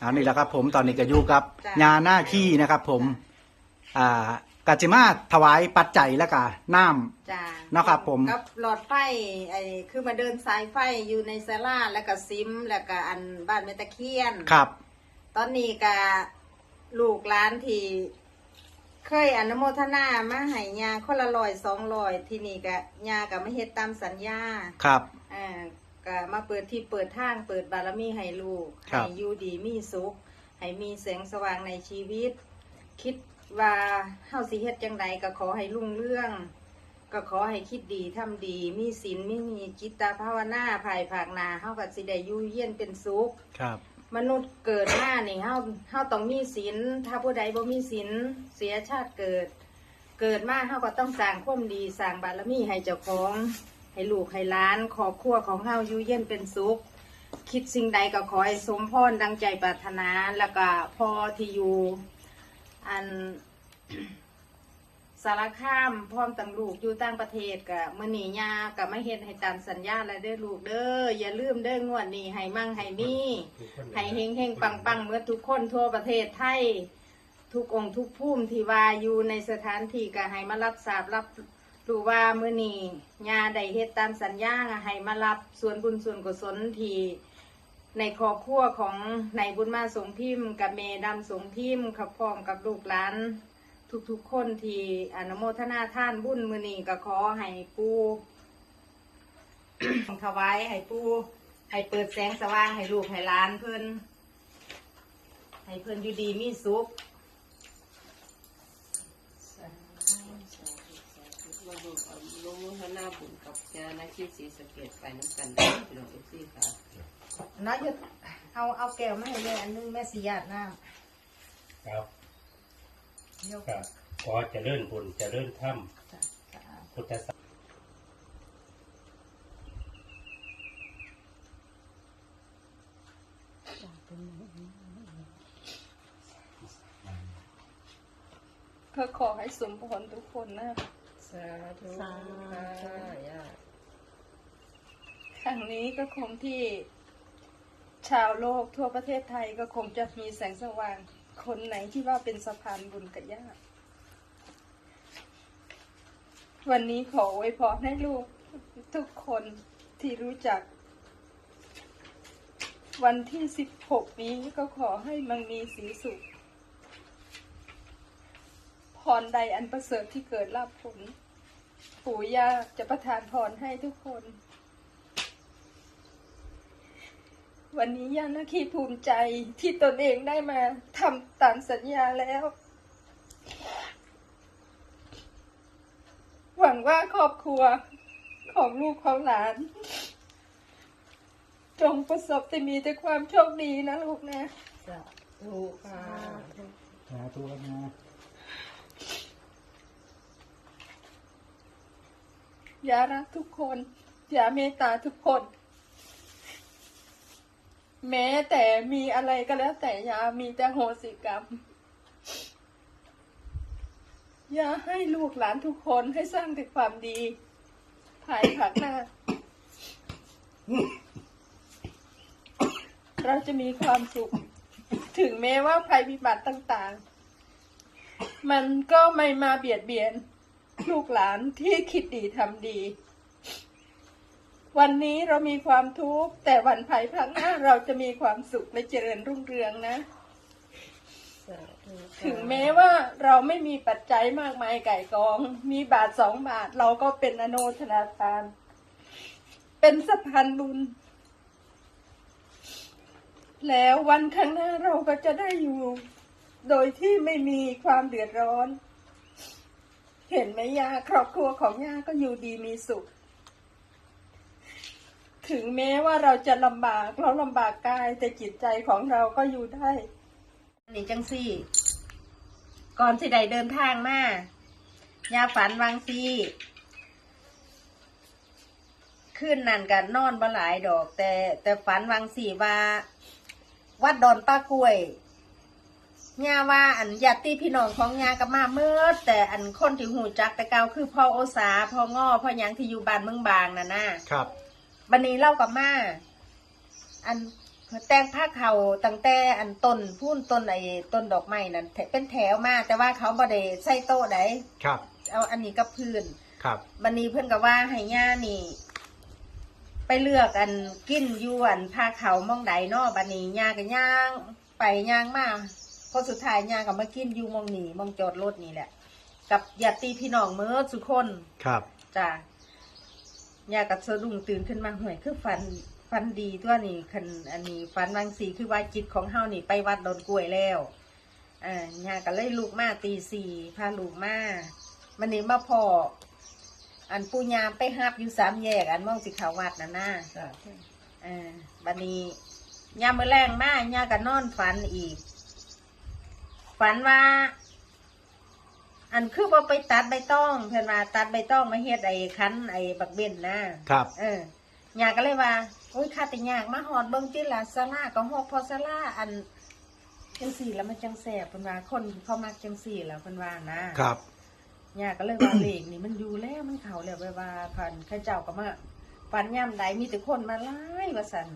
เอานี่แหละครับ ผมตอนนี้ก็อยู่กับจ้ะยาหน้าขี้นะครับ ผมอ่ากาจิมาถวายปัจจัยแล้วก็น้ำ จ้าเนาะครับผม กับหลอดไฟไอ้คือมาเดินสายไฟอยู่ในศาลาแล้วก็ซิม แล้วก็อันบ้านเมตะเคียน ครับ ตอนนี้ก็ลูกหลานที่เคยอนุโมทนามาให้ยาคนละร้อยสองร้อยที่นี่ก็ยาก็ไม่เฮ็ดตามสัญญาครับอ่า ก็มาเปิดที่เปิดทางเปิดบารมีให้ลูกครับให้อยู่ดีมีสุขให้มีแสงสว่างในชีวิต คิดว่าเฮาสิเฮ็ดจังใดก็ขอให้รุ่งเรื่อง ก็ขอให้คิดดีทำดีมีศีลมีมีจิตตภาวนาภายภาคหนาเฮาก็สิได้อยู่เย็นเป็นสุข ครับ มนุษย์เกิดมานี่เฮาเฮาต้องมีศีลถ้าผู้ใดบ่มีศีลเสียชาติเกิด เกิดมาเฮาก็ต้องสร้างความดีสร้างบารมีให้เจ้าของ ให้ลูกให้หล้านครอบครัวของเฮาอยู่เย็นเป็นสุข คิดสิ่งใดก็ขอให้สมพรดังใจปรารถนาแล้วก็พอที่อยู่อันสารคามพร้อมตังลูกอยู่ต่างประเทศกะมื่อนียากับไม่เฮ็ดให้ตามสัญญาและเด้อลูกเด้ออย่าลืมเด้องวดนี้ให้มั่งให้มีให้เฮงเฮงปังปังเมื่อทุกคนทั่วประเทศไทยทุกองค์ทุกภูมิที่ว่าอยู่ในสถานที่ก็ให้มารับทราบรับ รู้ว่ามื่อนี้ยาได้เฮ็ดตามสัญญาให้มารับส่วนบุญส่วนกุศลที่ในครอบครัวของในายบุญมาสงพิมพ์กับเมดำสงพิมพ์ขับพร้อมกับลูกหลานทุกๆคนที่อนุโมทนาท่านบุญมือนีก็ขอให้ปูถวายให้ปูให้เปิดแสงสว่างให้ลูกให้หล้านเพิ่นให้เพิ่นอยู่ดีมีสุข มาดูเอาลงมือหน้า บุญกับยานาคีสีสะเกตไปน้ำกันได้พี่น้องเอฟซีค่ะนะหยุดเอาเอาแก้วมาให้แม่อันนึงแม่สิญาติน้ครับำยกครับขอเจะเลื่อนบุญเจะเลื่อนถ้จ้ะจ้ะำพุทธศาสนาก็ขอให้สมพรทุกคนนะ สาธุ ค่ะย่าครั้งนี้ก็คงที่ชาวโลกทั่วประเทศไทยก็คงจะมีแสงสว่าง คนไหนที่ว่าเป็นสะพานบุญกับญาติวันนี้ขอไว้พรให้ลูกทุกคนที่รู้จัก วันที่สิบหกนี้ก็ขอให้มันมีสีสุขพ รใดอันประเสริฐที่เกิดรับผล ปู่ย่าจะประทานพรให้ทุกคน วันนี้ย่านาคีภูมิใจที่ตนเองได้มาทำตามสัญญาแล้ว หวังว่าครอบครัวของลูกของหลาน จงประสบแต่มีแต่ความโชคดีนะลูกนะ สาธุค่ะ สาธุนะ อย่ารักทุกคน อย่าเมตตาทุกคน แม้แต่มีอะไรก็แล้วแต่อย่ามีแต่โหสิกรรม อย่าให้ลูกหลานทุกคนให้สร้างแต่ความดีภายภาคหน้า เราจะมีความสุข ถึงแม้ว่าภัยพิบัติต่าง ๆ มันก็ไม่มาเบียดเบียน ลูกหลานที่คิดดีทำดี วันนี้เรามีความทุกข์แต่วันภายภาคหน้าเราจะมีความสุขและเจริญรุ่งเรืองนะ ถึงแม้ว่าเราไม่มีปัจจัยมากมายไก่กอง มีบาทสองบาทเราก็เป็นอโนทนาทาน เป็นสะพานบุญแล้ววันข้างหน้าเราก็จะได้อยู่ โดยที่ไม่มีความเดือดร้อน เห็นไหมยาครอบครัวของย่าก็อยู่ดีมีสุข ถึงแม้ว่าเราจะลำบากเราลำบากกายแต่จิตใจของเราก็อยู่ได้นี่จังสี่ ก่อนที่ใดเดินทางมายาฝันวางซีขึ้นนั่นกันนอนบ่หลายดอก แต่แต่ฝันวางสีว่า วัดดอนป้ากล้วย ย่าว่าอันญาติพี่น้องของยากับมาเมื่อแต่อันคนที่หูจักแต่เก่าคือพ่อโอสาพ่อง้อพ่อหยังที่อยู่บ้านเมืองบางน่ะนะครับบันนี้เล่ากับมาอันเพิ่นแต่งผ้าเขาตั้งแต่อันต้นพูนต้นไอ้ต้นดอกไม้นั่นแถเป็นแถวมาแต่ว่าเขาบ่ได้ใส่โต๊ะไดครับ เอาอันนี้กับพื้นครับบันนี้เพิ่นก็ว่าให้ย่านี่ ไปเลือกอันกินอยวนผ้าเขาวหมองใดเนาะบันนี้ย่าก็ย่างไปย่างมา พอสุดท้ายย่าก็มากินอยู่หมองนี่มองจอดรถนี่แหละ กับญาติพี่น้องเมื่อสุกคนครับจ้ะย่ากับสะดุ้งตื่นขึ้นมาห่วยคือฟันฟันดีตัวนี่คันอันนี้ฟันบางสีคือว่าจิตของเฮานี่ไปวัดดอนกล้วยแล้วอ่าย่าก็เลยลูกมาตีสี่พาลูกมามันนี้มาพออันปูยามไปฮับอยู่สามแยก อันมองสิเขาวัดน่ะนะจ้ะเออบันนี้ยามมื้อแรงมาย่าก็นอนฝันอีก ฝันว่า อันคือว่าไปตัดใบตอง เพื่อนว่าตัดใบตองมาเฮ็ดไอ้คันไอ้บักเบนนะครับ เออยาก็เลยว่าโอ้ยข้าแต่ยากมาหอดเบิ่งจิละซาลาก็หกพอซาลาอันจังสี่แล้วมันจังแสบเพิ่นว่าคนเขามักจังสี่แล้วเพิ่นว่านะครับยาก็เลยว่าเลขนี่มันอยู่แล้วมันเข้าแล้วไปว่าพันข้าเจ้าก็มาฝันย่ำใดมีแต่คนมาไล่ว่าซั่น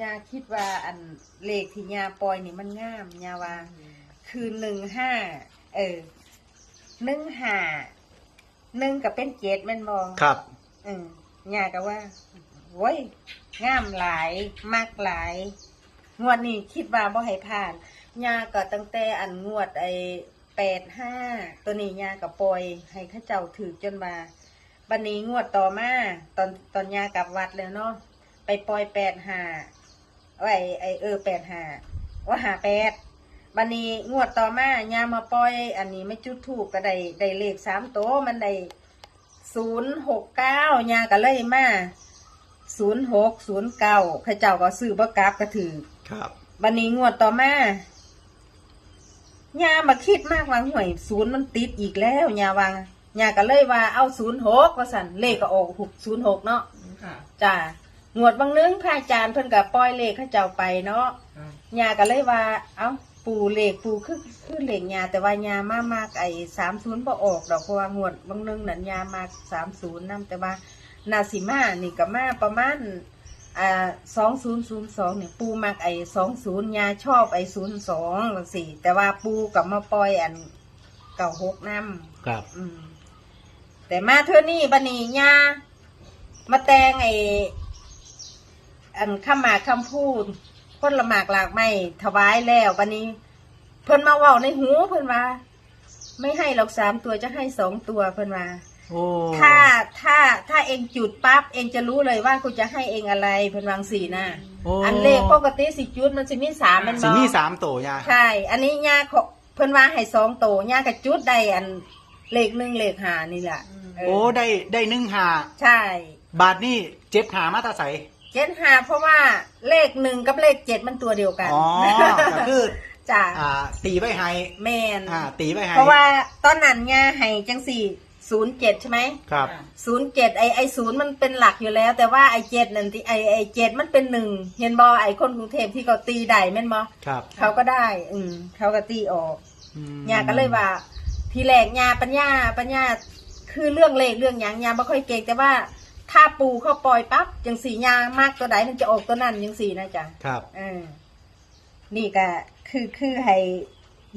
ยาคิดว่าอันเลขที่ยาปล่อยนี่มันงามยาว่า คือหนึ่งห้าเออหนึ่งห้าหนึ่งก็เป็นเจ็ดแม่นบอครับ อืมยาก็ว่าโว้ยงามหลายมากหลาย งวดนี้คิดว่าบ่ให้ผ่านยาก็ตั้งแต่อันงวดไอ้แปดห้าตัวนี้ยาก็ปล่อย ให้เข้าเจ้าถือจนมาบันนี้งวดต่อมาตอนตอนยากลับวัดแล้วเนาะไปปล่อยแปดห้าไอ้ไอเออแปดห้าว่าหาแปด บันนี้งวดต่อมายามาปล่อย อันนี้ไม่จุดถูกก็ได้ได้เลขสามโตวมันได้ศูนย์หกเก้ายาก็เลยมาศูนย์หกศูนย์เก้าข้าเจ้าก็ซื้อบ่กลับก็ถือครับ บันนี้งวดต่อมายามาคิดมากว่าห่วยศูนย์มันติดอีกแล้วยาวางยาก็เลยว่าเอาศูนย์หกว่าสันเลขก็ออกหกศูนย์หกเนาะค่ะ จ้างวดบางนึงพระอาจารย์เพิ่นก็ปล่อยเลขข้าเจ้าไปเนาะค่ะยาก็เลยว่า เอ้า ปูเหล็กปูคือคือเหล็กยาแต่ว่ายามามากไอ้สามศูนย์บ่ออกดอกเพราะว่างวดบางนึงนั่นยามากสามศูนย์นํแต่ว่านาสิมานี่ก็มาประมาณอ่าสองศูนย์ศูนย์สองเนี่ยปูมักไอ้สองศูนย์ยาชอบไอ้ศูนย์สองสี่แต่ว่าปูกับมาปล่อยอันเก่าหกน้ำครับ อืม แต่มาเท่านี้บันนี้ยามาแต่งไอ้อันคำหมากคำพูด คนละหมากหลากไม่ถวายแล้วบันนี้ เพิ่นมาเว่าในหูเพิ่นว่า ไม่ให้หรอกสามตัวจะให้สองตัวเพิ่นว่าโอ้ถ้าถ้าถ้าเองจุดปั๊บเองจะรู้เลยว่ากูจะให้เองอะไรเพิ่นวาจังสี่นะโอ้อันเลขปกติสิจุดมันสิมีสามแมันสิบอมีสามโตยาใช่ อันนี้ย่าขอเพิ่นว่าให้สองโตย่ากับจุดได้อันเลขหนึ่งเลขหานี่แหละเโอ้ได้ได้หนึ่งหาใช่ บาทนี่เจ็ดหามาตาใส เจ็ดหาเพราะว่าเลขหนึ่งกับเลขเจ็ดมันตัวเดียวกันอ๋อก็คือจ้าอ่าตีไว้ให้แมนอ่าตีไว้ให้เพราะว่าตอนนั้นย่าให้จังสี่ศูนย์เจ็ดใช่ไหมครับศูนย์เจ็ดไอไอศูนย์มันเป็นหลักอยู่แล้ว แต่ว่าไอเจ็ดนั่นที่ไอไอเจ็ดมันเป็นหนึ่งเห็นบอไอคนกรุงเทพที่เขาตีได้แม่นบอครับเขาก็ได้ อืมเขาก็ตีออกอืมยาก็เลยว่า ทีแรกยาปัญญาปัญญาคือเรื่องเลขเรื่องหยังยาไม่ค่อยเก่งแต่ว่า ถ้าปูเข้าปล่อยปั๊บจังสียามากตัวใดมันจะออกตัวนั้นจังสีนะจ๊ะครับ เออนี่ก็คือคือให้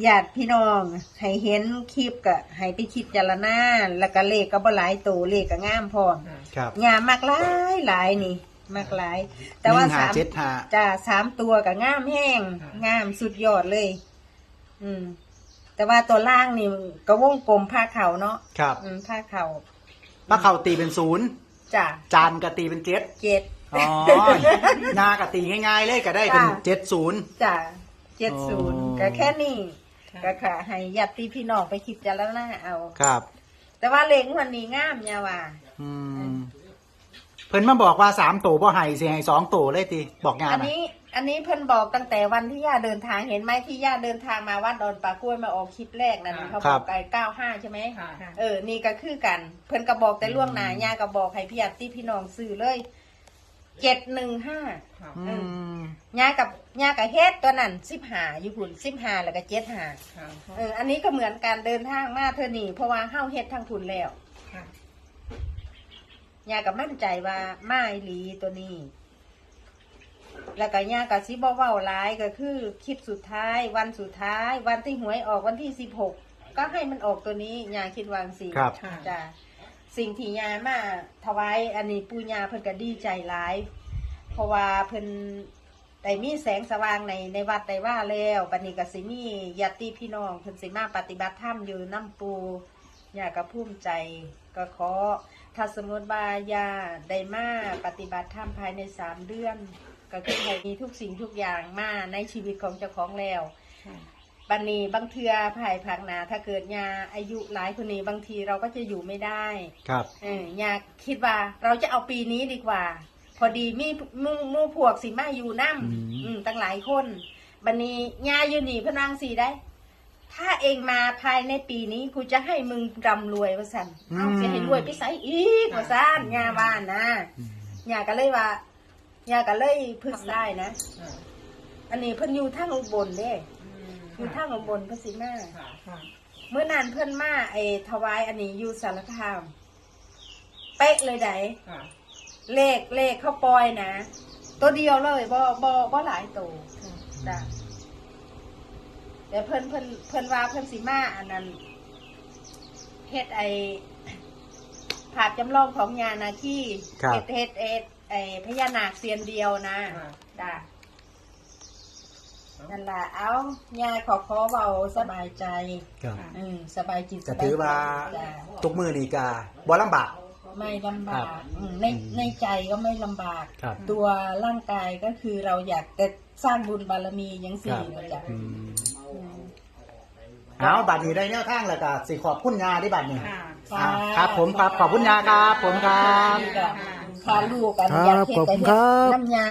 ญาติพี่น้องให้เห็นคลิปก็ให้ไปคิดจารณาแล้วก็เลขก็บ่หลายตัวเลขก็งามพร้อมครับยามากหลายหลายนี่มากหลาย แต่ว่าหนึ่งหาสามเจ็ดหาจ้าสามตัวกับง่ามแห้งง่ามสุดยอดเลย อืม แต่ว่าตัวล่างนี่ก็วงกลมผ้าเขาวเนาะครับอืมผ้าเขาวป้าเขาตีเป็นศูนย์ จ้าจานก็ตีเป็นเจ็ดเจ็ดอ๋อนากตีง่ายๆเลยก็ได้เป็นจ้ะเจ็ดศูนย์จ้าเจ็ดศูนย์อ๋อก็แค่นี้ก็ค่ะ ให้ญาติพี่น้องไปคิดจารณาเอาครับ แต่ว่าเลขวันนี้งามยาว่าอืมเพิ่นมาบอกว่าสามโตบ่ให้สิให้สองโตเลยติบอกงานอันนะนี้ อันนี้เพิ่นบอกตั้งแต่วันที่ย่าเดินทางเห็นไหมที่ย่าเดินทางมาวัดดอนปากกล้วยมาออกคลิปแรกนั่นเขาบอกไก่เก้าห้าใช่ไหมค่ะ เออนี่ก็คือกัน เพิ่นก็บอกแต่ล่วงหน้าย่าก็บอกให้พี่ญาติพี่น้องซื้อเลยเจ็ดหนึ่งห้าค่ะอืมย่ากับย่ากับเฮ็ดตัวนั้นสิบห้าอยู่หุ่นสิบห้าแล้วก็เจ็ดห้าค่ะเอออันนี้ก็เหมือนการเดินทางมาเธอนี่เพราะว่าเฮาเฮ็ดทางทุนแล้วค่ะย่ากับมั่นใจว่าไม้หลีตัวนี้ แล้วก็ย่ากับซิบเว้าหลายก็คือ คลิปสุดท้ายวันสุดท้าย วันที่หวยออกวันที่สิบหกก็ให้มันออกตัวนี้ย่าคิดวาจั่งสีครับจ้ะสิ่งที่ย่ามาถวายอันนี้ปู่ย่าเพิ่นก็ดีใจหลาย เพราะว่าเพิ่นได้มีแสงสว่างในในวัดได้ว่าแล้วบัดนี้ก็สิมีญาติพี่น้องเพิ่นสิมาปฏิบัติธรรมอยู่น้ำปูย่าก็ภูมิใจก็ขอถ้าสมมติว่าย่าได้มาปฏิบัติธรรมภายในสามเดือน ก็คือให้มีทุกสิ่งทุกอย่างมาในชีวิตของเจ้าของแล้วบันนี้บางเทือภายภาคหนาถ้าเกิดยาอายุหลายคนนี้บางทีเราก็จะอยู่ไม่ได้ครับเออยาคิดว่าเราจะเอาปีนี้ดีกว่า พอดีมีหมู่หมู่พวกสิมาอยู่น้ำอืมตั้งหลายคนบันนี้ยาอยู่นี่เพนวางสีได้ ถ้าเองมาภายในปีนี้กูจะให้มึงร่ำรวยว่าสันเอาจะให้รวยไปใส่อีกว่าสันยาว่านะยาก็เลยว่า ยาก็เลยพึ่งได้นะ อันนี้เพิ่นอยู่ทางอุบลเด้อยู่ทางอุบลเพิ่นสิมาเมื่อนานเพื่อนมาไอ้ถวายอันนี้อยู่สารคามเป๊ะเลยไดเลขเลขเข้าปอยนะ ตัวเดียวเลยบ่บ่บ่หลายตัวจ้ะแต่เพิ่นเพิ่นเพิ่นว่าเพิ่นสิมาอันนั้นเฮ็ดไอ้ภาพจำลองของยานาคีครับเฮ็ดเฮ็ดเฮ็ด ไอ้พญานาคเสียนเดียวนะค่ะจ้ะนั่นล่ะเอายาขอขอเบาสบายใจ ครับ อืมสบายจิตสก็บายถือว่า จ้ะทุกมือนี่กาบ่ลำบาก ไม่ลำบาครักบอืมในในใจก็ไม่ลำบาก ครับ ตัวร่างกายก็คือเราอยากจะสร้างบุญบารมีอย่างสี่ครับ นะจ๊ะอืมอืม เอาบัตรนี้ได้แนวทางแล้วก็สิขอบคุณยาที่บัตรนี้ ค่ะอ่าครับผมครับขอบคุณยาครับผมครับนี่ก็ พาลูกกันครับอยากเฮ็ดขอบแต่คุณเฮ็ครัดบน้ำยา